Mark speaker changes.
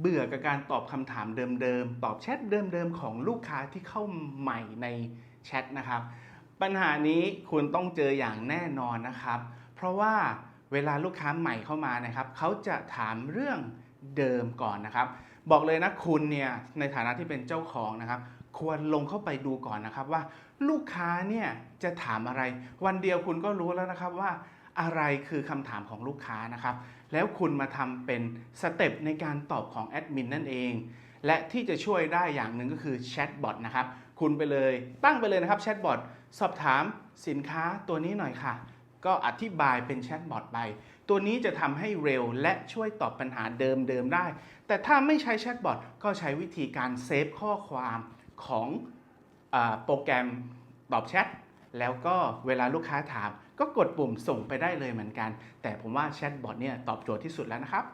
Speaker 1: เบื่อกับการตอบคำถามเดิมๆ ตอบแชทเดิมๆ ของลูกค้าที่เข้าใหม่ในแชทนะครับ ปัญหานี้คุณต้องเจออย่างแน่นอนนะครับ เพราะว่าเวลาลูกค้าใหม่เข้ามานะครับ เขาจะถามเรื่องเดิมก่อนนะครับ บอกเลยนะคุณเนี่ยในฐานะที่เป็นเจ้าของนะครับ ควรลงเข้าไปดูก่อนนะครับว่า ลูกค้าเนี่ยจะถามอะไร วันเดียวคุณก็รู้แล้วนะครับว่า อะไรคือคำถามของลูกค้านะครับ แล้วคุณมาทำเป็นสเต็ปในการตอบของแอดมินนั่นเอง และที่จะช่วยได้อย่างหนึ่งก็คือแชทบอทนะครับ คุณไปเลยตั้งไปเลยนะครับแชทบอทสอบถามสินค้าตัวนี้หน่อยค่ะ ก็อธิบายเป็นแชทบอทไป ตัวนี้จะทำให้เร็วและช่วยตอบปัญหาเดิมๆได้ แต่ถ้าไม่ใช้แชทบอทก็ใช้วิธีการเซฟข้อความของอโปรแกรมตอบแชท แล้วก็เวลาลูกค้าถาม ก็กดปุ่มส่งไปได้เลยเหมือนกัน แต่ผมว่าแชทบอทเนี่ยตอบโจทย์ที่สุดแล้วนะครับ